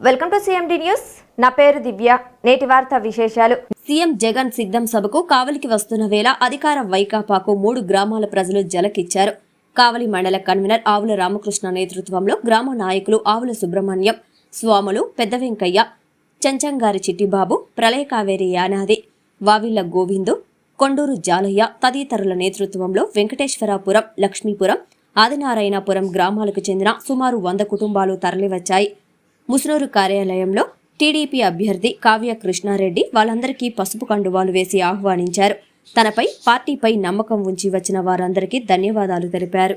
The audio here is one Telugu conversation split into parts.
Welcome to CMD news నా పేరు దివ్య. నేటి వార్త విశేషాలు. సీఎం జగన్ సిద్ధం సభకు కావలికి వస్తున్న వేళ అధికార వైకాపాకు మూడు గ్రామాల ప్రజలు జలకిచ్చారు. కావలి మండల కన్వీనర్ ఆవుల రామకృష్ణ నేతృత్వంలో గ్రామ నాయకులు ఆవుల సుబ్రహ్మణ్యం స్వాములు పెద్ద వెంకయ్య చెంచంగారి చిట్టిబాబు ప్రళయ కావేరి యానాది వావిళ్ళ గోవిందు కొండూరు జాలయ్య తదితరుల నేతృత్వంలో వెంకటేశ్వరాపురం లక్ష్మీపురం ఆదినారాయణపురం గ్రామాలకు చెందిన సుమారు వంద కుటుంబాలు తరలివచ్చాయి. ముసునూరు కార్యాలయంలో టీడీపీ అభ్యర్థి కావ్య కృష్ణారెడ్డి వాళ్ళందరికీ పసుపు కండువాలు వేసి ఆహ్వానించారు. తనపై పార్టీపై నమ్మకం ఉంచి వచ్చిన వారందరికీ ధన్యవాదాలు తెలిపారు.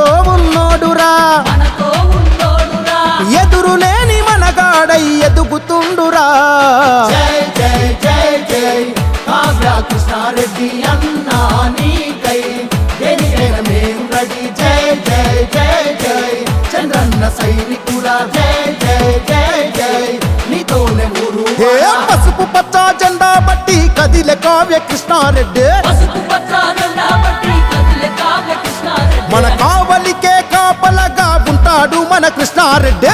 కృష్ణారెడ్డి అన్నా నీకై. దేనికైనా మేము రెడీ జై జై జై జై. చంద్రన్న సైనికుడా జై జై జై జై. నీతోనే ఊరు పసుపు పచ్చ జెండా బట్టి కదిలే కావ్య కృష్ణారెడ్డి. మన కావలికే కాపలగా ఉంటాడు మన కృష్ణారెడ్డి.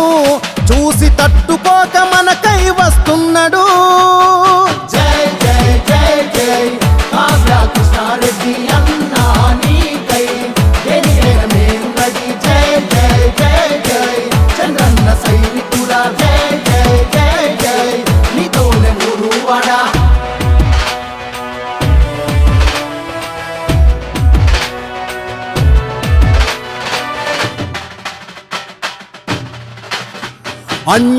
తట్టుకోక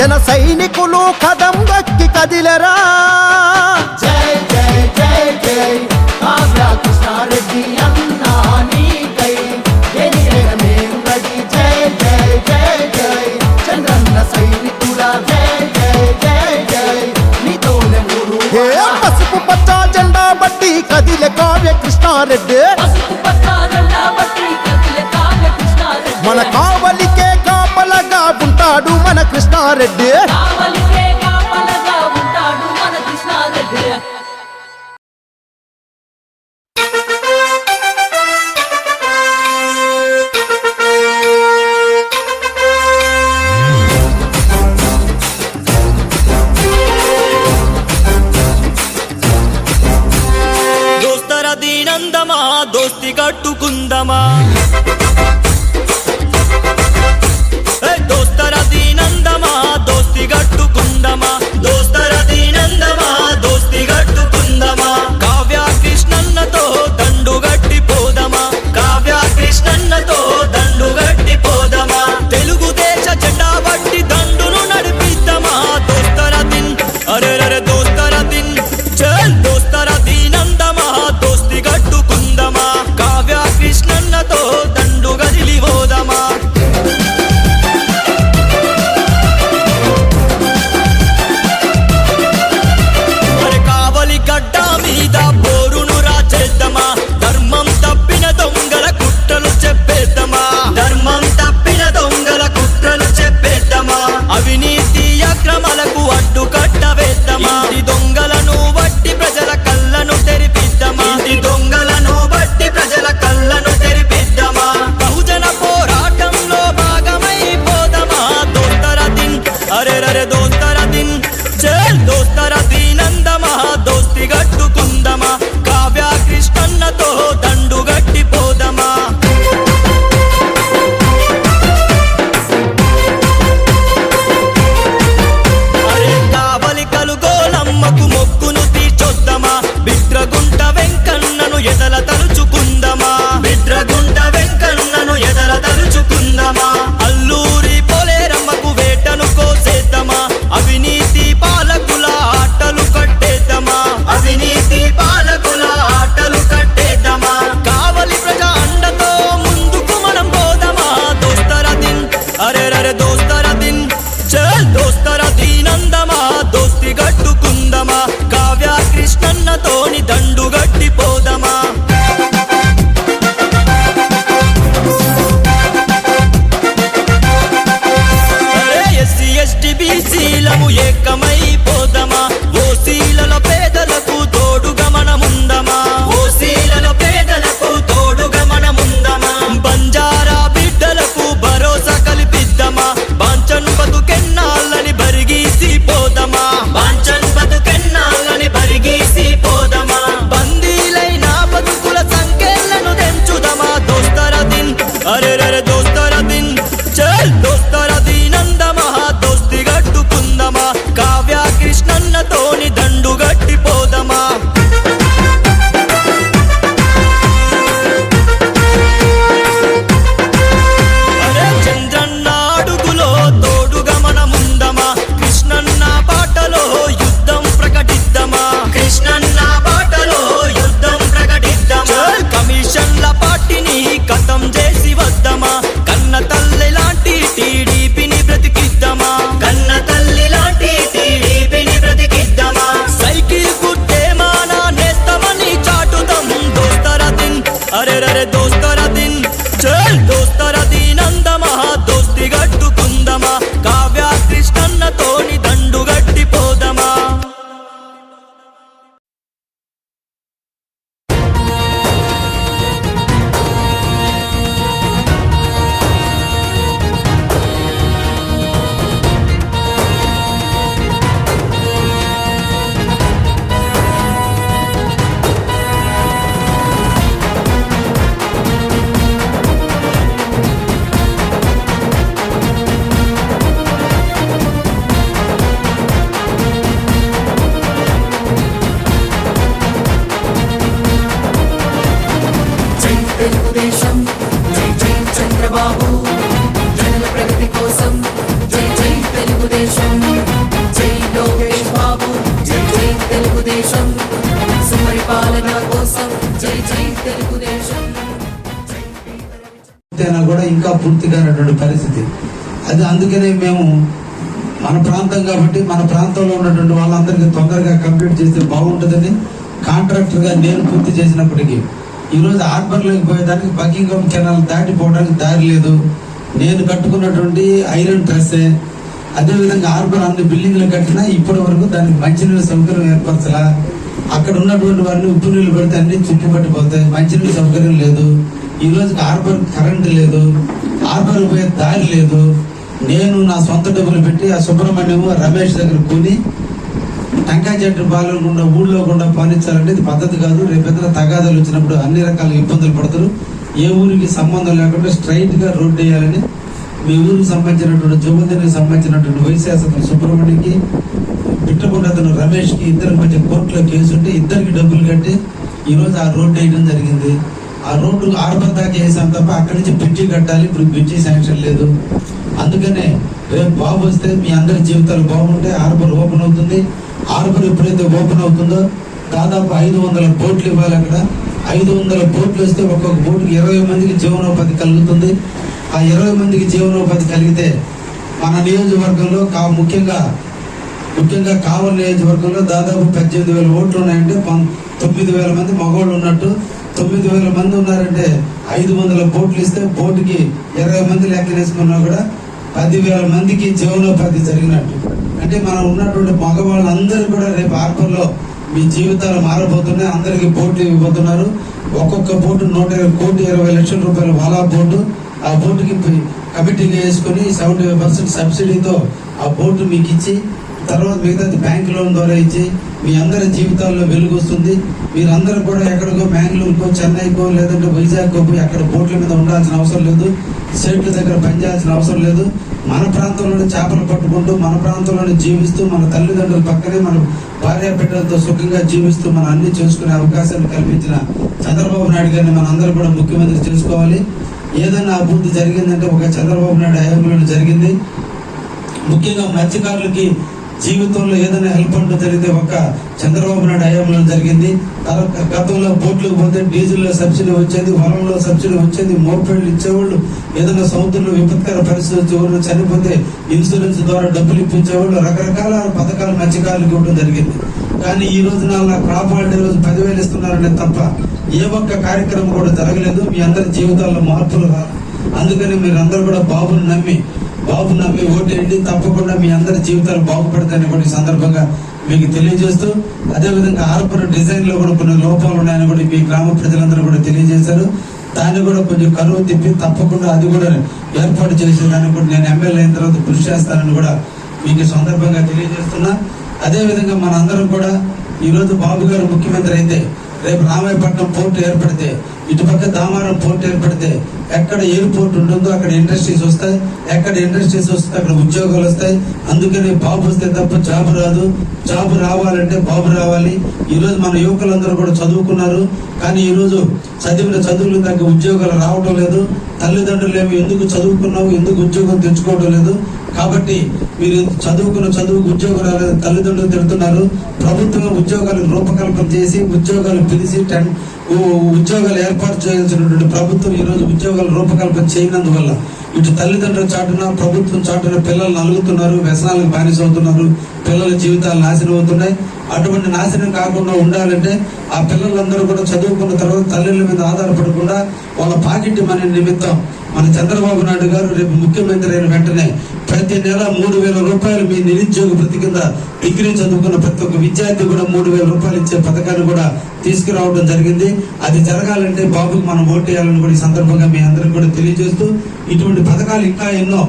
జన సైనికులు కదం దక్కి కదిలరా. జై జై జై జై. కృష్ణారెడ్డి అన్నా నీకై. దేనికైనా మేము రెడీ జై జై జై జై. చంద్రన్న సైనికుడా జై జై జై జై. నీతోనే ఊరు పసుపు పచ్చ జెండా బట్టి కదిలే కావ్య కృష్ణారెడ్డి. మన కావలికే ఉంటాడు మన కృష్ణారెడ్డి. దోస్తి కట్టుకుందమా? andama తెలుగుదేశం జై జై చంద్రబాబు జనుల ప్రగతి కోసం జై జై తెలుగుదేశం జై లోకేష్ బాబు జై జై తెలుగుదేశం సుపరిపాలన కోసం జై జై తెలుగుదేశం. కూడా ఇంకా పూర్తిగానటువంటి పరిస్థితి. అది అందుకనే మేము మన ప్రాంతం కాబట్టి మన ప్రాంతంలో ఉన్నటువంటి వాళ్ళందరికీ తొందరగా కంప్లీట్ చేస్తే బాగుంటుందని కాంట్రాక్టర్గా నేను పూర్తి చేసినప్పటికీ ఈరోజు హార్బర్లోకి పోయేదానికి బకింగ్హామ్ కెనాల్ దాటిపోవడానికి దారి లేదు. నేను కట్టుకున్నటువంటి ఐరన్ డ్రెస్సే అదేవిధంగా హార్బర్ అన్ని బిల్డింగ్లు కట్టినా ఇప్పటి వరకు దానికి మంచినీళ్ళ సౌకర్యం ఏర్పరచలా. అక్కడ ఉన్నటువంటి వారిని ఉప్పు నీళ్ళు పెడితే అన్ని చుట్టుపట్టిపోతాయి మంచినీళ్ళ సౌకర్యం లేదు. ఈ రోజు హార్బర్ కరెంట్ లేదు. హార్బర్ పోయే దారి లేదు. నేను నా సొంత డబ్బులు పెట్టి ఆ సుబ్రహ్మణ్యము రమేష్ దగ్గర కొని టెంకాయ చెట్టు పాలకుండా ఊళ్ళో కూడా పాలించాలంటే ఇది పద్ధతి కాదు. రేపెద్దన తగాదాలు వచ్చినప్పుడు అన్ని రకాల ఇబ్బందులు పడతారు. ఏ ఊరికి సంబంధం లేకుండా స్ట్రైట్గా రోడ్డు వేయాలని మీ ఊరికి సంబంధించినటువంటి జోగుందరికి సంబంధించినటువంటి వైశాసన సుబ్రహ్మణ్యకి పిట్టకుండా అతను రమేష్ ఇద్దరికి మధ్య కోర్టులో కేసు ఉంటే ఇద్దరికి డబ్బులు కట్టి ఈరోజు ఆ రోడ్డు వేయడం జరిగింది. ఆ రోడ్డు ఆర్బర్ దాకా వేసాం తప్ప అక్కడి నుంచి బ్రిడ్జి కట్టాలి. ఇప్పుడు బ్రిడ్జి శాంక్షన్ లేదు. అందుకనే రేపు బాబు వస్తే మీ అందరి జీవితాలు బాగుంటే హార్బర్ ఓపెన్ అవుతుంది. హార్బర్ ఎప్పుడైతే ఓపెన్ అవుతుందో దాదాపు ఐదు వందల బోట్లు ఇవ్వాలి అక్కడ. ఐదు వందల బోట్లు వస్తే ఒక్కొక్క బోటుకి ఇరవై మందికి జీవనోపాధి కలుగుతుంది. ఆ ఇరవై మందికి జీవనోపాధి కలిగితే మన నియోజకవర్గంలో కా ముఖ్యంగా ముఖ్యంగా కావలి నియోజకవర్గంలో దాదాపు పద్దెనిమిది వేల ఓట్లు ఉన్నాయంటే పం- తొమ్మిది వేల మంది మగవాళ్ళు ఉన్నట్టు. తొమ్మిది వేల మంది ఉన్నారంటే ఐదు వందల బోట్లు ఇస్తే బోటుకి ఇరవై మంది లెక్కనేసుకున్నా కూడా పదివేల మందికి జీవనోపాధి జరిగినట్టు. అంటే మనం ఉన్నటువంటి మగవాళ్ళందరూ కూడా రేపు ఆర్పర్లో మీ జీవితాలు మారబోతున్నాయి. అందరికి బోట్లు ఇవ్వబోతున్నారు. ఒక్కొక్క బోటు నూట ఇరవై కోటి ఇరవై లక్షల రూపాయల వాలా బోటు. ఆ బోటుకి పి- కమిటీగా వేసుకొని సెవెంటీ ఫైవ్ పర్సెంట్ సబ్సిడీతో ఆ బోటు మీకు ఇచ్చి తర్వాత మిగతాది బ్యాంక్ లోన్ ద్వారా ఇచ్చి మీ అందరి జీవితాల్లో వెలుగు వస్తుంది మీరందరూ కూడా ఎక్కడికో బెంగళూరుకో చెన్నైకో లేదంటే వైజాగ్కో పోయి అక్కడ బోట్ల మీద ఉండాల్సిన అవసరం లేదు. సెట్ల దగ్గర పనిచేయాల్సిన అవసరం లేదు. మన ప్రాంతంలోనే చేపలు పట్టుకుంటూ మన ప్రాంతంలోనే జీవిస్తూ మన తల్లిదండ్రుల పక్కనే మన భార్య బిడ్డలతో సుఖంగా జీవిస్తూ మనం అన్ని చేసుకునే అవకాశాన్ని కల్పించిన చంద్రబాబు నాయుడు గారిని మన అందరూ కూడా ముఖ్యమంత్రి చేసుకోవాలి. ఏదైనా అభివృద్ధి జరిగిందంటే ఒక చంద్రబాబు నాయుడు హయాంలో జరిగింది. ముఖ్యంగా మత్స్యకారులకి జీవితంలో ఏదైనా హెల్ప్ అంటూ జరిగితే ఒక చంద్రబాబు నాయుడు హయాంలో జరిగింది. తర్వాత గతంలో బోట్లకు పోతే డీజిల్లో సబ్సిడీ వచ్చేది వలంలో సబ్సిడీ వచ్చేది మోర్పేళ్ళు ఇచ్చేవాళ్ళు ఏదైనా సముద్రంలో విపత్కర పరిస్థితి ఎవరు చనిపోతే ఇన్సూరెన్స్ ద్వారా డబ్బులు ఇప్పించేవాళ్ళు రకరకాల పథకాలు మత్స్యకారులకు ఇవ్వడం జరిగింది. కానీ ఈ రోజు నా క్రాప్ హాలిడే రోజు పదివేలు ఇస్తున్నారనే తప్ప ఏ ఒక్క కార్యక్రమం కూడా జరగలేదు. మీ అందరి జీవితాల్లో మార్పులు రాదు అందుకని మీరందరూ కూడా బాబుని నమ్మి బాబు నమ్మి ఓటేయండి తప్పకుండా మీ అందరి జీవితాలు బాగుపడతాయని కూడా సందర్భంగా మీకు తెలియజేస్తూ అదేవిధంగా హార్బర్ డిజైన్లో కూడా కొన్ని లోపాలు ఉన్నాయని కూడా మీ గ్రామ ప్రజలందరూ కూడా తెలియజేశారు. దాన్ని కూడా కొంచెం కరువు తిప్పి తప్పకుండా అది కూడా ఏర్పాటు చేసేదాన్ని కూడా నేను ఎమ్మెల్యే అయిన తర్వాత కృషి చేస్తానని కూడా మీకు సందర్భంగా తెలియజేస్తున్నా. అదేవిధంగా మనందరం కూడా ఈ రోజు బాబు గారు ముఖ్యమంత్రి అయితే రేపు రామాయపట్నం పోర్టు ఏర్పడితే ఇటుపక్క దామారం పోర్టు ఏర్పడితే ఎక్కడ ఎయిర్పోర్ట్ ఉంటుందో అక్కడ ఇండస్ట్రీస్ వస్తాయి. ఎక్కడ ఇండస్ట్రీస్ వస్తే అక్కడ ఉద్యోగాలు వస్తాయి. అందుకని బాబు వస్తే తప్ప జాబ్ రాదు. జాబ్ రావాలంటే బాబు రావాలి. ఈరోజు మన యువకులందరూ కూడా చదువుకున్నారు. కానీ ఈరోజు చదివిన చదువులు తగ్గ ఉద్యోగాలు రావటం లేదు. తల్లిదండ్రులు ఏమి ఎందుకు చదువుకున్నావు? ఎందుకు ఉద్యోగం తెచ్చుకోవడం లేదు? కాబట్టి మీరు చదువుకున్న చదువుకు ఉద్యోగం రాలేదు తల్లిదండ్రులు తిడుతున్నారు. ప్రభుత్వం ఉద్యోగాలు రూపకల్పన చేసి ఉద్యోగాలు పిలిచి టెన్ ఏర్ప ఏర్పాటు చేయాల్సినటువంటి ప్రభుత్వం ఈ రోజు ఉద్యోగాలు రూపకల్పన చేయనందువల్ల ఇటు తల్లిదండ్రుల చాటున ప్రభుత్వం చాటున పిల్లలు నలుగుతున్నారు వ్యసనాలకు బానిసవుతున్నారు పిల్లల జీవితాలు నాశనం అవుతున్నాయి. అటువంటి నాశనం కాకుండా ఉండాలంటే ఆ పిల్లలందరూ కూడా చదువుకున్న తర్వాత తల్లుల మీద ఆధారపడకుండా వాళ్ళ పాకెట్ మనీ నిమిత్తం మన చంద్రబాబు నాయుడు గారు రేపు ముఖ్యమంత్రి అయిన వెంటనే ప్రతి నెల మూడు వేల రూపాయలు మీ నిరుద్యోగ వృత్తి కింద డిగ్రీ చదువుకున్న ప్రతి ఒక్క విద్యార్థి కూడా మూడు వేల రూపాయలు ఇచ్చే పథకాన్ని కూడా తీసుకురావడం జరిగింది. అది జరగాలంటే బాబుకి మనం ఓటేయాలని కూడా ఈ సందర్భంగా మీ అందరికి కూడా తెలియజేస్తూ ఇటువంటి పథకాలు ఇంకా ఎన్నో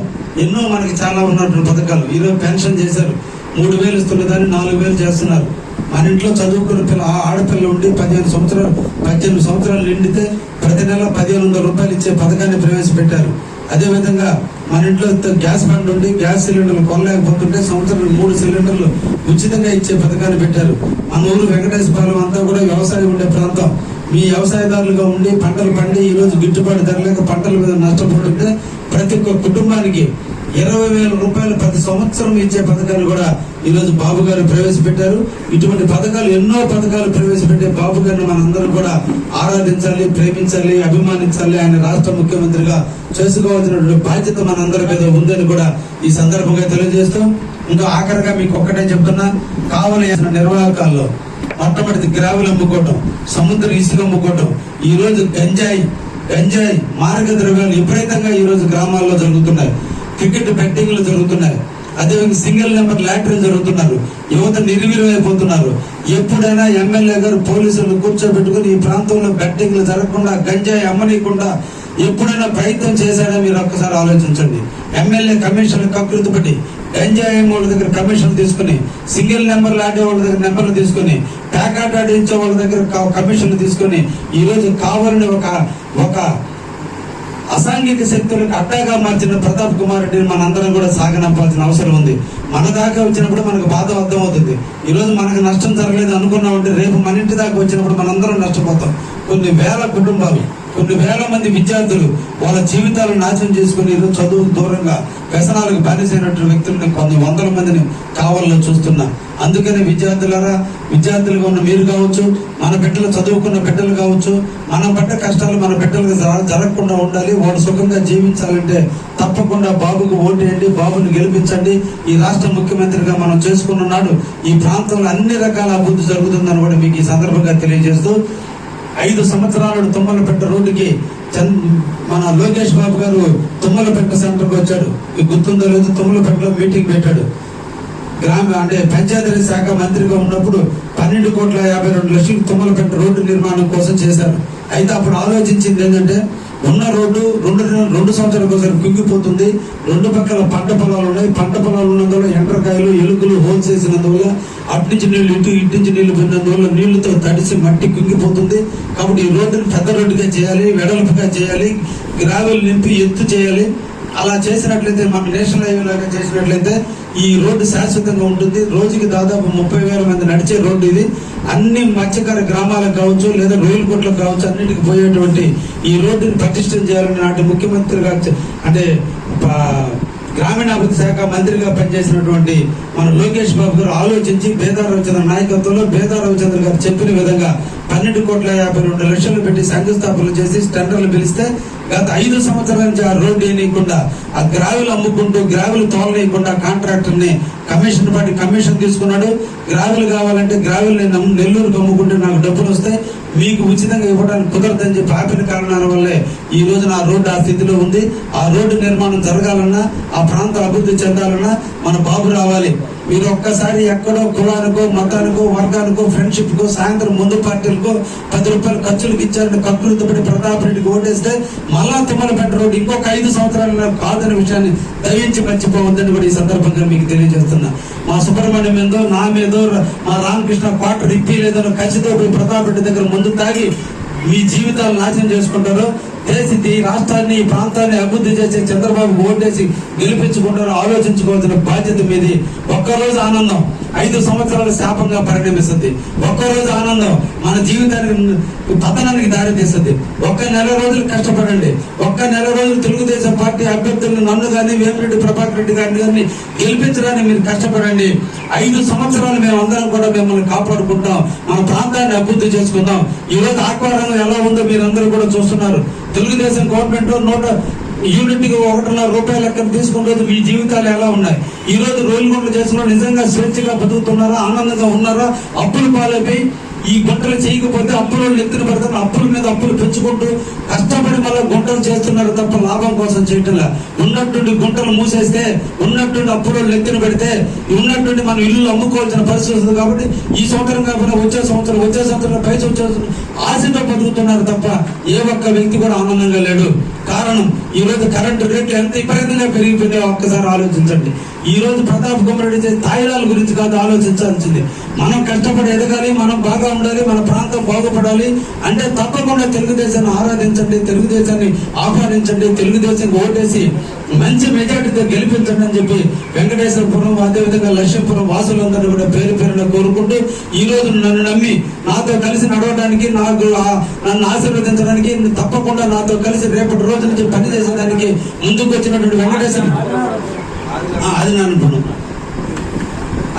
ఎన్నో మనకి చాలా ఉన్నటువంటి పథకాలు. ఈరోజు పెన్షన్ చేశారు. మూడు వేలు ఇస్తున్న దాన్ని నాలుగు వేలు చేస్తున్నారు. మన ఇంట్లో చదువుకున్న పిల్ల ఆ ఆడపిల్ల ఉండి పదిహేను సంవత్సరాలు పద్దెనిమిది సంవత్సరాలు నిండితే ప్రతి నెల పదిహేను వందల రూపాయలు ఇచ్చే పథకాన్ని ప్రవేశపెట్టారు. అదేవిధంగా మన ఇంట్లో గ్యాస్ బండ్ ఉండి గ్యాస్ సిలిండర్లు కొనలేకపోతుంటే సంవత్సరం మూడు సిలిండర్లు ఉచితంగా ఇచ్చే పథకాన్ని పెట్టారు. మన ఊరు వెంకటేశ్వరం అంతా కూడా వ్యవసాయం ఉండే ప్రాంతం. మీ వ్యవసాయదారులుగా ఉండి పంటలు పండి ఈరోజు గిట్టుబాటు ధర లేక పంటల మీద నష్టపోతుంటే ప్రతి ఒక్క కుటుంబానికి ఇరవై వేల రూపాయలు ప్రతి సంవత్సరం ఇచ్చే పథకాలు కూడా ఈరోజు బాబు గారు ప్రవేశపెట్టారు. ఇటువంటి పథకాలు ఎన్నో పథకాలు ప్రవేశపెట్టే బాబు గారిని మనందరం కూడా ఆరాధించాలి ప్రేమించాలి అభిమానించాలి. ఆయన రాష్ట్ర ముఖ్యమంత్రిగా చేసుకోవాల్సినటువంటి బాధ్యత మనందరి మీద ఉందని కూడా ఈ సందర్భంగా తెలియజేస్తాం ఇంకా ఆఖరిగా మీకు ఒక్కటే చెప్తున్నా కావలసిన నిర్వాహకాల్లో మొట్టమొదటి గ్రావులు అమ్ముకోవటం సముద్ర ఇసుక అమ్ముకోవటం ఈ రోజు గంజాయి గంజాయి మార్గ ద్రవ్యాలు విపరీతంగా ఈ రోజు గ్రామాల్లో జరుగుతున్నాయి. క్రికెట్ బెట్టింగ్లు జరుగుతున్నాయి అదేవిధంగా సింగిల్ నెంబర్ లాటరీలు జరుగుతున్నారు. యువత నిర్వీర్యమైపోతున్నారు. ఎప్పుడైనా ఎమ్మెల్యే గారు పోలీసులు కూర్చోబెట్టుకుని ఈ ప్రాంతంలో బెట్టింగ్లు జరగకుండా గంజాయి అమ్మనీయకుండా ఎప్పుడైనా ప్రయత్నం చేశారా మీరు ఒక్కసారి ఆలోచించండి. ఎమ్మెల్యే కమిషన్ కకృతి పట్టి గంజాయి వాళ్ళ దగ్గర కమిషన్ తీసుకుని సింగిల్ నెంబర్ ఆడే వాళ్ళ దగ్గర నెంబర్లు తీసుకుని ప్యాకాట్ ఆడించే వాళ్ళ దగ్గర కమిషన్లు తీసుకుని ఈ రోజు కావాలని ఒక ఒక అసాంఘిక శక్తులకు అడ్డాగా మార్చిన ప్రతాప్ కుమార్ రెడ్డిని మనందరం కూడా సాగనంపాల్సిన అవసరం ఉంది. మన దాకా వచ్చినప్పుడు మనకు బాధ అర్థమవుతుంది. ఈరోజు మనకు నష్టం జరగలేదు అనుకున్నామంటే రేపు మన ఇంటి దాకా వచ్చినప్పుడు మనందరం నష్టపోతాం. కొన్ని వేల కుటుంబాలు కొన్ని వేల మంది విద్యార్థులు వాళ్ళ జీవితాలను నాశనం చేసుకుని ఈరోజు చదువు దూరంగా వ్యసనాలకు బానిసైనటువంటి వ్యక్తులను కొన్ని వందల మందిని కావాలని చూస్తున్నా. అందుకనే విద్యార్థులారా విద్యార్థులుగా ఉన్న మీరు కావచ్చు మన బిడ్డలు చదువుకున్న బిడ్డలు కావచ్చు మనం పడ్డ కష్టాలు మన బిడ్డలకు జరగకుండా ఉండాలి. వాడు సుఖంగా జీవించాలంటే తప్పకుండా బాబుకు ఓటేయండి బాబుని గెలిపించండి. ఈ రాష్ట్ర ముఖ్యమంత్రిగా మనం చేసుకున్న నాడు ఈ ప్రాంతంలో అన్ని రకాల అభివృద్ధి జరుగుతుందని కూడా మీకు ఈ సందర్భంగా తెలియజేస్తూ ఐదు సంవత్సరాలు తుమ్మలపెట్ట రోడ్డుకి చంద్ మన లోకేష్ బాబు గారు తుమ్మలపెట్ట సెంటర్కి వచ్చాడు. ఈ గుర్తుందో లేదో తుమ్మలపెట్టలో మీటింగ్ పెట్టాడు. గ్రామ అంటే పంచాయతీ శాఖ మంత్రిగా ఉన్నప్పుడు పన్నెండు కోట్ల యాభై రెండు లక్షలు తుమ్మలపెట్ట రోడ్డు నిర్మాణం కోసం చేశారు. అయితే అప్పుడు ఆలోచించింది ఏంటంటే ఉన్న రోడ్డు రెండు రెండు సంవత్సరాలకు ఒకసారి కుంగిపోతుంది. రెండు పక్కల పంట పొలాలు ఉన్నాయి. పంట పొలాలు ఉన్నందువల్ల ఎండ్రకాయలు ఎలుకలు హోల్స్ వేసినందువల్ల అటు నుంచి నీళ్ళు ఇటు ఇటు నుంచి నీళ్ళు పోయినందువల్ల నీళ్ళతో తడిసి మట్టి కుంగిపోతుంది. కాబట్టి ఈ రోడ్డుని పెద్ద రోడ్డుగా చేయాలి వెడల్పుగా చేయాలి గ్రావెల్ నింపి ఎత్తు చేయాలి. అలా చేసినట్లయితే మన నేషనల్ హైవే లాగా చేసినట్లయితే ఈ రోడ్డు శాశ్వతంగా ఉంటుంది. రోజుకి దాదాపు ముప్పై వేల మంది నడిచే రోడ్డు ఇది. అన్ని మత్స్యకార గ్రామాలకు కావచ్చు లేదా రొయ్యల కోట్లకు కావచ్చు అన్నింటికి పోయేటువంటి ఈ రోడ్డుని పటిష్టం చేయాలని నాటి ముఖ్యమంత్రిగా అంటే గ్రామీణాభివృద్ధి శాఖ మంత్రిగా పనిచేసినటువంటి మన లోకేష్ బాబు గారు ఆలోచించి బేదా రవిచంద్ర నాయకత్వంలో బేదా రవిచంద్ర గారు చెప్పిన విధంగా పన్నెండు కోట్ల యాభై రెండు లక్షలు పెట్టి శంకుస్థాపనలు చేసి టెండర్లు పిలిస్తే గత ఐదు సంవత్సరాల నుంచి ఆ రోడ్డు వేయకుండా ఆ గ్రావెల్ అమ్ముకుంటూ గ్రావెల్ తోలనీయకుండా కాంట్రాక్టర్ని కమిషన్ పట్టి కమిషన్ తీసుకున్నాడు. గ్రావెల్ కావాలంటే గ్రావెల్ నేను నెల్లూరుకు నెల్లూరుకి అమ్ముకుంటే నాకు డబ్బులు వస్తే మీకు ఉచితంగా ఇవ్వడానికి కుదరదని చెప్పి ఆపిన కారణాల వల్లే ఈ రోజు నా రోడ్డు ఆ స్థితిలో ఉంది. ఆ రోడ్డు నిర్మాణం జరగాలన్నా ఆ ప్రాంతం అభివృద్ధి చెందాలన్నా మన బాబు రావాలి. మీరు ఒక్కసారి ఎక్కడో కులానికో మతానికో వర్గానికో ఫ్రెండ్షిప్ కో సాయంత్రం ముందు పార్టీలకో పది రూపాయలు ఖర్చులకు ఇచ్చారని కక్కులతో ప్రతాప్ రెడ్డికి ఓటేస్తే మళ్ళా తిమ్మలపేట రోడ్డు ఇంకొక ఐదు సంవత్సరాలు నాకు కాదనే విషయాన్ని దయించి మర్చిపోవద్దని కూడా ఈ సందర్భంగా మీకు తెలియజేస్తున్నా. మా సుబ్రహ్మణ్యం ఏదో నా మీదో మా రామకృష్ణ క్వార్టర్ ఇప్పి లేదో ఖచ్చితంగా పోయి ప్రతాప్ రెడ్డి దగ్గర ముందు తాగి మీ జీవితాలు నాశనం చేసుకుంటారు దేశ ఈ రాష్ట్రాన్ని ఈ ప్రాంతాన్ని అభివృద్ధి చేసే చంద్రబాబు ఓటేసి గెలిపించుకుంటారో ఆలోచించుకోవాల్సిన బాధ్యత మీది. ఒక్కరోజు ఆనందం ఐదు సంవత్సరాల శాపంగా పరిణమిస్తుంది. ఒక్కరోజు ఆనందం మన జీవితానికి పతనానికి దారి తీస్తుంది ఒక్క నెల రోజులు కష్టపడండి. ఒక్క నెల రోజులు తెలుగుదేశం పార్టీ అభ్యర్థులను నన్ను కానీ వేమిరెడ్డి ప్రభాకర్ రెడ్డి గారిని కానీ గెలిపించడానికి మీరు కష్టపడండి. ఐదు సంవత్సరాలు మేము అందరం కూడా మిమ్మల్ని కాపాడుకుంటాం. మన ప్రాంతాన్ని అభివృద్ధి చేసుకుందాం. ఈ రోజు ఆక్వారంగం ఎలా ఉందో మీరందరూ కూడా చూస్తున్నారు. తెలుగుదేశం గవర్నమెంట్ నూట యూనిట్కి ఒకటిన్నర రూపాయల లెక్కన తీసుకుంటే మీ జీవితాలు ఎలా ఉన్నాయి? ఈ రోజు రోజు గుంటలు చేసుకున్న నిజంగా స్వేచ్ఛగా బతుకుతున్నారా? ఆనందంగా ఉన్నారా? అప్పులు పాలైపోయి ఈ గుంటలు చేయకపోతే అప్పులు ఎత్తున పడతారు అప్పుల మీద అప్పులు పెంచుకుంటూ కష్టపడి మళ్ళీ గుంటలు చేస్తున్నారు తప్ప లాభం కోసం చేయటంలా ఉన్నటువంటి గుంటలు మూసేస్తే ఉన్నటువంటి అప్పులు ఎత్తున పెడితే ఉన్నటువంటి మనం ఇల్లు అమ్ముకోవాల్సిన పరిస్థితి ఉంది కాబట్టి ఈ సంవత్సరం కాకుండా వచ్చే సంవత్సరం వచ్చే సంవత్సరం పై సంవత్సరం ఆశతో బతుకుతున్నారు తప్ప ఏ ఒక్క వ్యక్తి కూడా ఆనందంగా లేడు. కారణం ఈ రోజు కరెంటు రేట్లు ఎంత విపరీతంగా పెరిగిపోయినాయో ఒక్కసారి ఆలోచించండి. ఈ రోజు ప్రతాప్ కుమారెడ్డి చేసే తాయిలాల గురించి కాదు ఆలోచించాల్సింది. మనం కష్టపడి ఎదగాలి మనం బాగా ఉండాలి మన ప్రాంతం బాగుపడాలి అంటే తప్పకుండా తెలుగుదేశాన్ని ఆరాధించండి తెలుగుదేశాన్ని ఆహ్వానించండి తెలుగుదేశానికి ఓటేసి మంచి మెజార్టీతో గెలిపించండి అని చెప్పి వెంకటేశ్వరపురం అదేవిధంగా లక్ష్మీపురం వాసులందరినీ కూడా పేరు పేరున కోరుకుంటూ ఈ రోజు నన్ను నమ్మి నాతో కలిసి నడవడానికి నాకు నన్ను ఆశీర్వదించడానికి తప్పకుండా నాతో కలిసి రేపటి రోజు నుంచి పనిచేసేదానికి ముందుకు వచ్చినటువంటి వెంకటేశ్వర ఆదినారాయణపురం.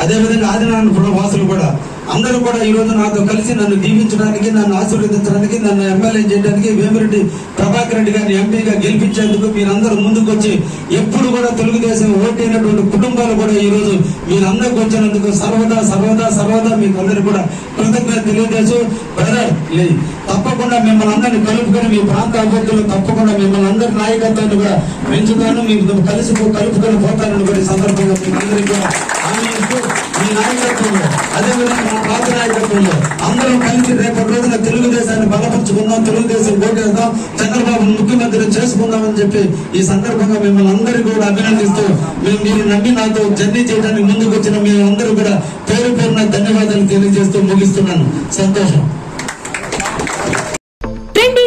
అదేవిధంగా ఆదినారాయణపురం వాసులు కూడా అందరూ కూడా ఈ రోజు నాతో కలిసి నన్ను దీవించడానికి నన్ను ఆశీర్వదించడానికి నన్ను ఎమ్మెల్యే చేయడానికి వేమిరెడ్డి ప్రభాకర్ రెడ్డి గారిని ఎంపీగా గెలిపించేందుకు మీరందరూ ముందుకు వచ్చి ఎప్పుడు కూడా తెలుగుదేశం ఓటైనటువంటి కుటుంబాలు కూడా ఈ రోజు మీరందరికి వచ్చినందుకు సర్వదా సర్వదా సర్వదా మీకు అందరికీ కూడా కృతజ్ఞత తెలియజేసు బ్రదర్ తప్పకుండా మిమ్మల్ని అందరినీ కలుపుకొని మీ ప్రాంత అభ్యర్థులు తప్పకుండా మిమ్మల్ని అందరి నాయకత్వాన్ని కూడా పెంచుతాను మీకు కలిసి కలుపుకొని పోతానని కూడా సందర్భంగా మీకు అందరికీ కూడా హామీ మీ నాయకత్వంలో అదేవిధంగా మా పాత నాయకత్వంలో అందరం కలిసి రేపటి రోజున తెలుగుదేశాన్ని బలపరుచుకుందాం తెలుగుదేశం ఓటేద్దాం చంద్రబాబు ముఖ్యమంత్రి చేసుకుందామని చెప్పి ఈ సందర్భంగా మిమ్మల్ని అందరికీ కూడా అభినందిస్తూ మేము మీరు నమ్మి నాతో జర్నీ చేయడానికి ముందుకు వచ్చిన మేము అందరూ కూడా పేరు పేరున ధన్యవాదాలు తెలియజేస్తూ ముగిస్తున్నాను. సంతోషం.